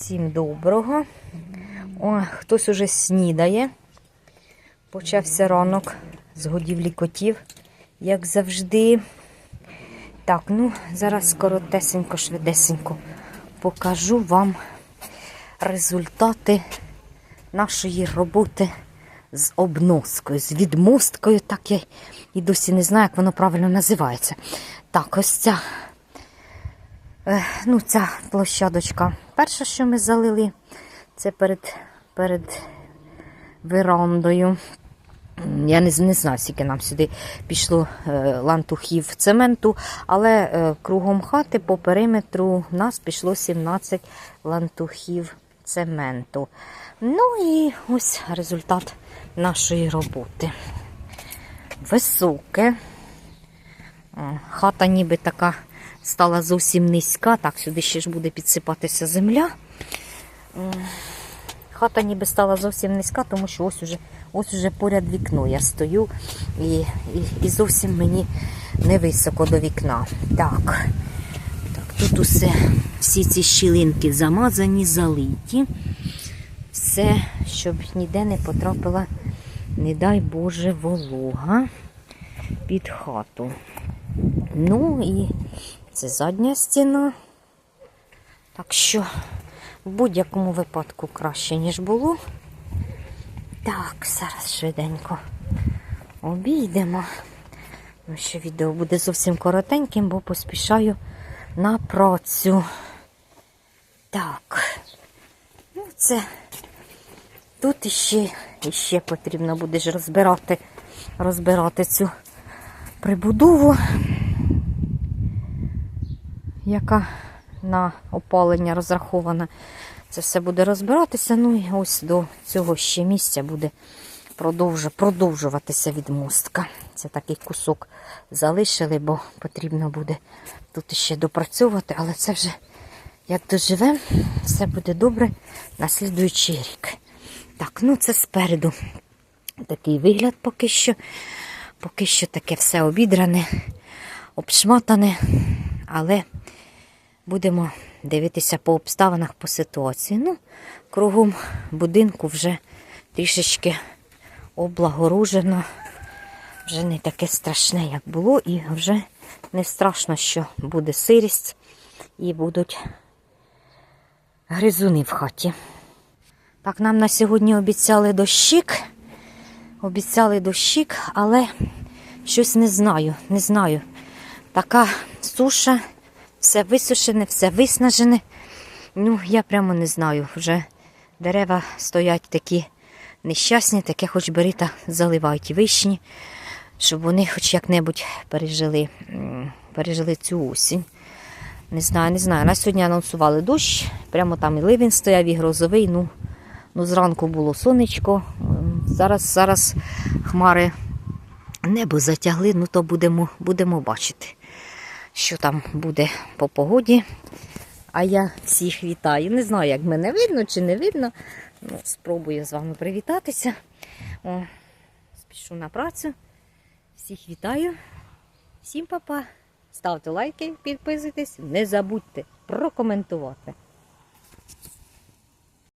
Всім доброго. О, хтось уже снідає. Почався ранок з годівлі котів, як завжди. Так, ну, зараз коротесенько, швидесенько покажу вам результати нашої роботи з обноскою, з відмосткою. Так я і досі не знаю, як воно правильно називається. Так, ось ця ну, ця площадочка. Перше, що ми залили, це перед, перед верандою. Я не, не знаю, скільки нам сюди пішло е, лантухів цементу, але е, кругом хати по периметру в нас пішло 17 лантухів цементу. Ну і ось результат нашої роботи. Високе. Хата ніби така стала зовсім низька. Так, сюди ще ж буде підсипатися земля. Хата ніби стала зовсім низька, тому що ось уже, ось уже поряд вікно я стою і, і, і зовсім мені не високо до вікна. Так, так тут усе, всі ці щілинки замазані, залиті. Все, щоб ніде не потрапила, не дай Боже, волога під хату. Ну і це задня стіна. Так що в будь-якому випадку краще, ніж було. Так, зараз швиденько обійдемо. Ну, що відео буде зовсім коротеньким, бо поспішаю на працю. Так. Ну, це тут іще, іще потрібно буде ж розбирати, розбирати цю прибудову яка на опалення розрахована. Це все буде розбиратися. Ну і ось до цього ще місця буде продовжуватися відмостка. Це такий кусок залишили, бо потрібно буде тут ще допрацьовувати, але це вже як доживемо, все буде добре на слідуючий рік. Так, ну це спереду такий вигляд поки що. Поки що таке все обідране, обшматане, але будемо дивитися по обставинах, по ситуації. Ну, кругом будинку вже трішечки облагорожено, вже не таке страшне, як було, і вже не страшно, що буде сирість і будуть гризуни в хаті. Так, нам на сьогодні обіцяли дощик. Обіцяли дощик, але щось не знаю, не знаю. Така суша, все висушене, все виснажене. Ну, я прямо не знаю. Вже дерева стоять такі нещасні, таке хоч бери та заливай ті вишні, щоб вони хоч як-небудь пережили, пережили цю осінь. Не знаю, не знаю. На сьогодні анонсували дощ, прямо там і ливень стояв, і грозовий. Ну, ну зранку було сонечко. Зараз, зараз хмари небо затягли, ну то будемо, будемо бачити, що там буде по погоді. А я всіх вітаю. Не знаю, як мене видно чи не видно. Ну, спробую з вами привітатися. О, спішу на працю. Всіх вітаю. Всім па-па. Ставте лайки, підписуйтесь. Не забудьте прокоментувати.